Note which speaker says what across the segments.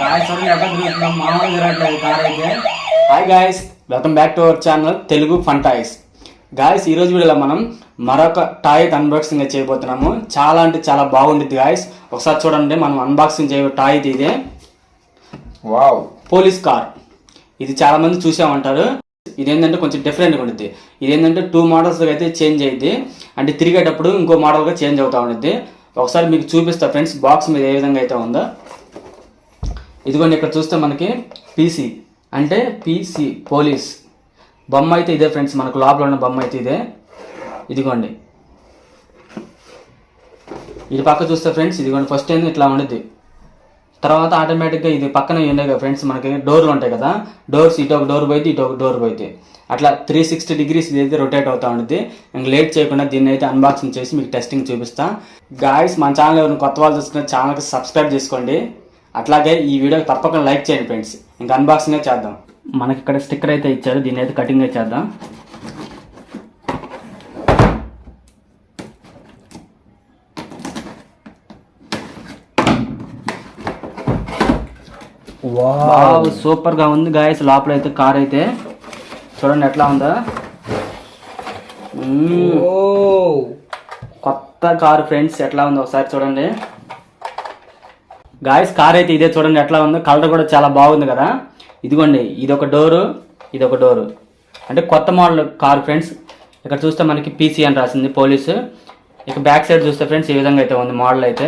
Speaker 1: Guys చూడండి ఎక్కడ తిరుగుతున్నాం మామూలు తిరగట్లేదు కార్ అయితే.
Speaker 2: Hi guys welcome back to our channel Telugu fun toys guys ఈ రోజు వీడియోలో మనం మరొక టాయ్ అన్బాక్సింగ్ చేయబోతున్నాము. చాలా అంటే చాలా బాగుంటుంది గాయస్ ఒకసారి చూడండి మనం అన్బాక్సింగ్ చేయ టాయ్ ఇది ఇదే.
Speaker 1: వావ్
Speaker 2: పోలీస్ కార్ ఇది చాలా మంది చూసామంటారు. ఇదేంటంటే కొంచెం డిఫరెంట్గా ఉంటుంది ఇదేంటంటే టూ మోడల్స్గా అయితే చేంజ్ అయ్యింది అంటే తిరిగేటప్పుడు ఇంకో మోడల్గా చేంజ్ అవుతూ ఉంటుంది ఒకసారి మీకు చూపిస్తా ఫ్రెండ్స్ బాక్స్ మీద ఏ విధంగా అయితే ఉందో. ఇదిగోండి ఇక్కడ చూస్తే మనకి పీసీ అంటే పీసీ పోలీస్. బొమ్మ అయితే ఇదే ఫ్రెండ్స్ మనకు లోపల ఉన్న బొమ్మ అయితే ఇదే. ఇదిగోండి. ఇది పక్క చూస్తే ఫ్రెండ్స్ ఇదిగోండి ఫస్ట్ ఏంది ఇట్లా ఉండేది తర్వాత ఆటోమేటిక్గా ఇది పక్కన ఉన్నాయి కదా ఫ్రెండ్స్ మనకి డోర్లు ఉంటాయి కదా. డోర్స్ ఇటు ఒక డోర్ పోయితే ఇటు ఒక డోర్ పోయితే అట్లా త్రీ సిక్స్టీ డిగ్రీస్ ఇది అయితే రొటేట్ అవుతూ ఉంటుంది ఇంక లేట్ చేయకుండా దీన్ని అయితే అన్బాక్సింగ్ చేసి మీకు టెస్టింగ్ చూపిస్తా. గాయస్ మన ఛానల్ ఎవరిని కొత్త వాళ్ళు చూసుకున్న ఛానల్కి సబ్స్క్రైబ్ చేసుకోండి. అట్లాగే ఈ వీడియోకి తప్పకుండా లైక్ చేయండి ఫ్రెండ్స్. ఇంకా అన్బాక్సింగ్ చేద్దాం. మనకి ఇక్కడ స్టిక్కర్ అయితే ఇచ్చారు దీన్ని అయితే కటింగ్ చేద్దాం. వావ్ సూపర్గా ఉంది గాయస్. లోపల అయితే కార్ అయితే. చూడండి ఎట్లా ఉందా. కొత్త కార్ ఫ్రెండ్స్ ఎట్లా ఉందో ఒకసారి చూడండి. గాయస్ కార్ అయితే ఇదే చూడండి ఎట్లా ఉందో. కలర్ కూడా చాలా బాగుంది కదా. ఇదిగోండి ఇది ఒక డోరు ఇది ఒక డోరు అంటే కొత్త మోడల్ కార్ ఫ్రెండ్స్ ఇక్కడ చూస్తే మనకి పీసీ అని రాసింది పోలీసు ఇక బ్యాక్ సైడ్ చూస్తే ఫ్రెండ్స్ ఈ విధంగా అయితే ఉంది మోడల్ అయితే.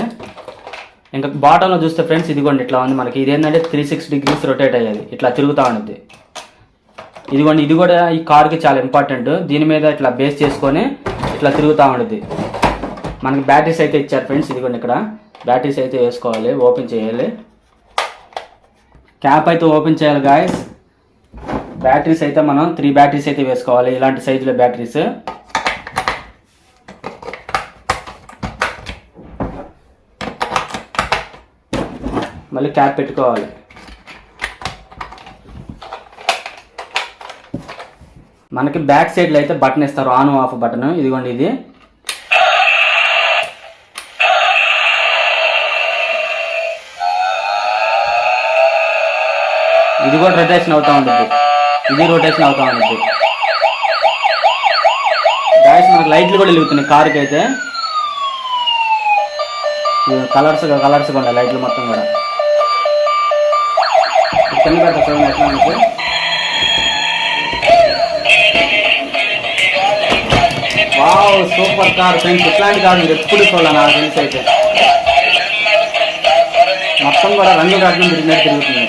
Speaker 2: ఇంకా బాటంలో చూస్తే ఫ్రెండ్స్ ఇదిగోండి ఇట్లా ఉంది మనకి. ఇదేంటంటే త్రీ సిక్స్ డిగ్రీస్ రొటేట్ అయ్యేది. ఇట్లా తిరుగుతూ ఉంటుంది ఇదిగోండి ఇది కూడా ఈ కార్కి చాలా ఇంపార్టెంట్ దీని మీద ఇట్లా బేస్ చేసుకొని ఇట్లా తిరుగుతూ ఉంటుంది మనకి బ్యాటరీస్ అయితే ఇచ్చారు ఫ్రెండ్స్ ఇదిగోండి ఇక్కడ. బ్యాటరీస్ అయితే వేసుకోవాలి ఓపెన్ చేయాలి. క్యాప్ అయితే ఓపెన్ చేయాలి గాయస్ బ్యాటరీస్ అయితే మనం త్రీ బ్యాటరీస్ అయితే వేసుకోవాలి ఇలాంటి సైజులో బ్యాటరీస్ మళ్ళీ క్యాప్ పెట్టుకోవాలి. మనకి బ్యాక్ సైడ్లో అయితే బటన్ ఇస్తారు ఆన్ ఆఫ్ బటన్ ఇదిగోండి ఇది. ఇది కూడా రొటేషన్ అవుతూ ఉంటుంది ఇది రొటేషన్ అవుతూ ఉంటుంది గాయస్ మనకు లైట్లు కూడా వెలుగుతున్నాయి. కార్కి అయితే కలర్స్ కలర్స్గా ఉన్నాయి లైట్లు మొత్తం కూడా. కింద పెడతా చూడండి ఎట్లా ఉంది. వావ్ సూపర్ కార్ ఫ్రెండ్స్ ఇట్లాంటి కార్ మీరు ఎప్పుడు చూడాలి నాకు తెలిసి అయితే. మొత్తం కూడా రంగు రాజ్యం తిరిగినట్టు తిరుగుతుంది.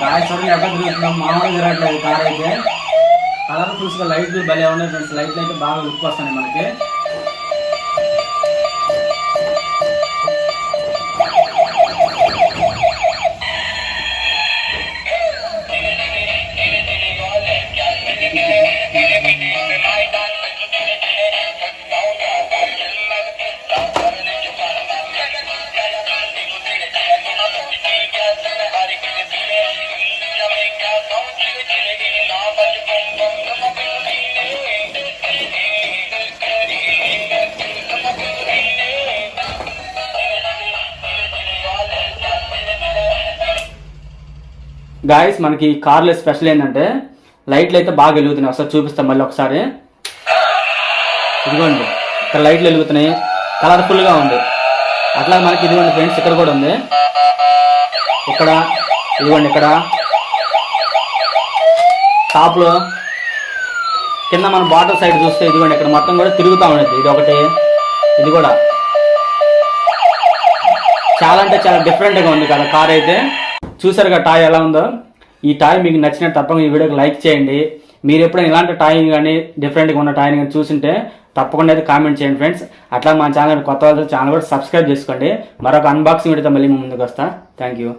Speaker 1: కాయ చూడండి ఎక్కడ తిరుగుతున్నాం మామూలుగా తిరగట్లేదు. కార్ అయితే. కలర్ఫుల్స్గా లైట్లు భలే ఉన్నాయి ఫ్రెండ్స్ లైట్లు అయితే బాగా లుక్ వస్తున్నాయి మనకి.
Speaker 2: గాయస్ మనకి ఈ కార్లో స్పెషల్ ఏంటంటే లైట్లు అయితే బాగా వెలుగుతున్నాయి. ఒకసారి చూపిస్తాం మళ్ళీ ఒకసారి. ఇదిగోండి ఇక్కడ లైట్లు వెలుగుతున్నాయి. కలర్ఫుల్గా ఉంది. అట్లా మనకి ఇదిగోండి ఫ్రెండ్స్ ఇక్కడ కూడా ఉంది. ఇక్కడ ఇదిగోండి ఇక్కడ. టాప్లో కింద మన బాటల్ సైడ్ చూస్తే ఇదిగోండి ఇక్కడ మొత్తం కూడా తిరుగుతూ ఉండేది ఇది ఒకటి ఇది కూడా. చాలా అంటే చాలా డిఫరెంట్గా ఉంది కదా కార్ అయితే. చూసారుగా టాయ్ ఎలా ఉందో? ఈ టాయ్ మీకు నచ్చిన తప్పకుండా ఈ వీడియోకి లైక్ చేయండి. మీరు ఎప్పుడైనా ఇలాంటి టాయ్ కానీ డిఫరెంట్గా ఉన్న టాయ్ని కానీ చూసింటే తప్పకుండా అయితే కామెంట్ చేయండి ఫ్రెండ్స్ అట్లా మా ఛానల్ కొత్త వాళ్ళతో ఛానల్ కూడా సబ్స్క్రైబ్ చేసుకోండి. మరొక అన్బాక్సింగ్ వీడియోతో మళ్ళీ ముందుకు వస్తా. Thank you